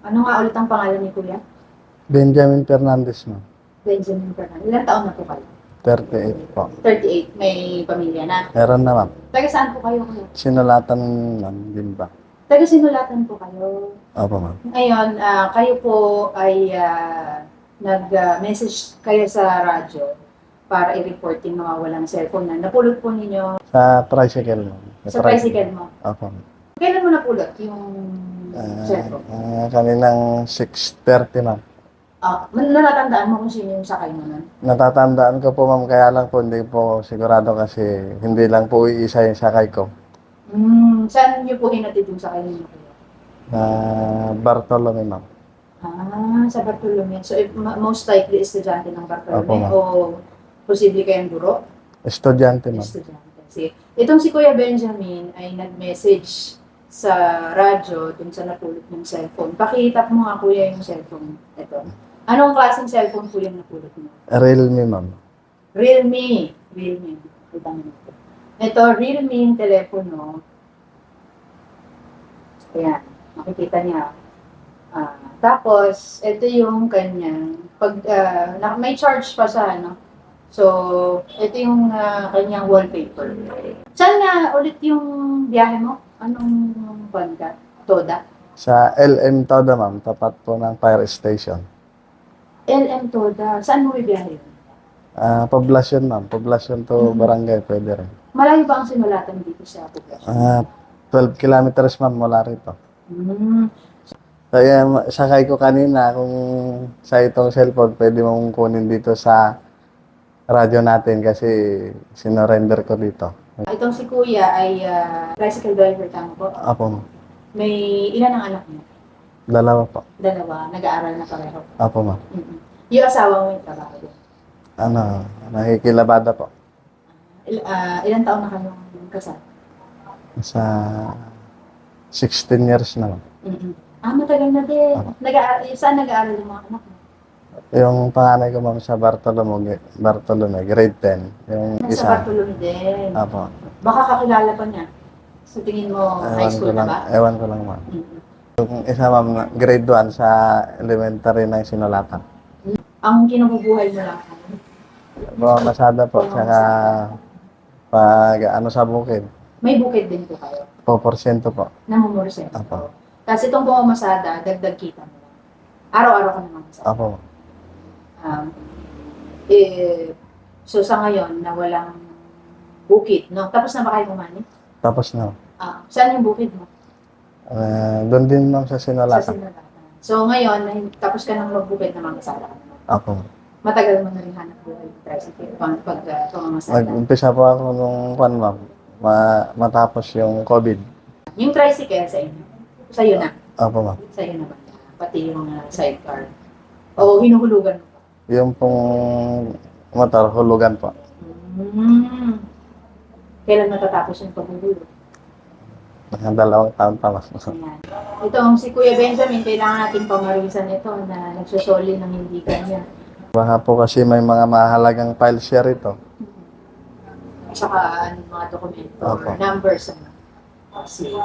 ano nga ulit ang pangalan ni Kuya? Benjamin Fernandez, ma'am. Benjamin Fernandez. Ilang taon na po kayo? 38 po. 38. May pamilya na. Meron na, ma'am. Taga saan po kayo Kuya? Sinulatan, ma'am, din ba? Taga sinulatan po kayo. Opo, ma'am. Ngayon, ah, kayo po ay ah, nag-message kayo sa radyo para i-report yung nawawalang cellphone na napulot po ninyo Sa tricycle, ma'am. sa tricycle mo. Opo, ma'am. Kailan mo napulot yung Ah, kaninang 6.30, ma'am. Ah, natatandaan mo kung sino yung sakay mo nun? Natatandaan ko po, ma'am, kaya lang po hindi po sigurado kasi hindi lang po iisa yung sakay ko. Hmm, saan niyo po hinatid yung sakay? Kuya? Na Bartolome, ma'am. Ah, sa Bartolome. So, if, ma- most likely, estudyante ng Bartolome Opo, ma'am. o posible kayang guro? Estudyante, ma'am. Estudyante. Sige. Itong si Kuya Benjamin ay nag-message sa radyo dun sa napulot ng cellphone. Pakitap mo nga, Kuya, yung cellphone. Ito. Anong klaseng cellphone po yung napulot mo? Realme, ma'am. Realme. Realme. Kita mo ito. Ito, Realme yung telepono. Ayan. Makikita niya. Ah, tapos, ito yung kanyang, pag, ah, na, may charge pa siya, no? So, ito yung ah, kanyang wallpaper. Saan nga ulit yung biyahe mo? Anong buwan ka? Toda? Sa LM Toda, ma'am. Tapat po ng fire station. LM Toda. Saan mo biyahe? Ah, poblasyon, ma'am. Poblasyon to Mhm. barangay, pwede rin. Malayo ba ang sinulatan dito sa poblasyon? Ah, 12 kilometers, ma'am, mula rito. Hmm. Kaya ma- sakay ko kanina kung sa itong cellphone, pwede mong kunin dito sa radyo natin kasi sinorender ko dito. Itong si Kuya ay ah, tricycle driver tama po. Apo, ma'am. May ilan ang anak mo? Dalawa po. Dalawa, nag-aaral na pareho. Apo, ma'am. Mm-mm. Yung asawa mo yung trabaho din. Ano, nakikilabada po. Il- ah, ilan taon na kayong kasal? Sa 16 years na, ma'am. Mm-mm. Ah, matagal na din. Tama. Nag-aaral, saan nag-aaral yung mga anak mo? Yung panganay ko, ma'am, sa Bartolome, Bartolome, grade 10. Yung Nasa isa, Bartolome din. apo. Baka kakilala pa niya. Sa tingin mo, high Ewan ko school na lang, ba? ewan ko lang, ma'am. Mm-mm. Yung isa, ma'am, grade 1 sa elementary ng sinulatan. Ang kinububuhay mo lang. Mga masada po, Oo, saka pag ano sa bukid, May bukid din po kayo. 4% po. Namumursen. Apo. Kasi itong pumamasada, dagdag kita mo. Araw-araw ka naman masada. Apo. Um, eh, so sa ngayon, na walang bukid, no? Tapos na ba kayo kumani? Tapos na. Ah, saan yung bukid mo? Uh, Doon din ma'am sa Sa. Sinulatan. So ngayon, na- tapos ka nang magbukid na mamasada ka naman. Apo. Matagal mo na rin hanap buhay yung tricycle pag, pag uh, pumamasada. Nag-umpisa po ako nung kwan ma'am. Ma- matapos yung COVID. Yung tricycle sa inyo, sa'yo na. Apo ma'am. Sa'yo naman. Pati yung uh, sidecar. O hinuhulugan mo. Yung pong motor, hulugan po. Mm. Kailan matatapos yung paghulog? Mga dalawang taon pa mas. Ayan. Ito, ang si Kuya Benjamin, kailangan natin pamarisan ito na nagsusoli ng hindi kanya. Baka po kasi may mga mahalagang file share ito. At saka ano, mga dokumento Opo. numbers. Ano. Sige.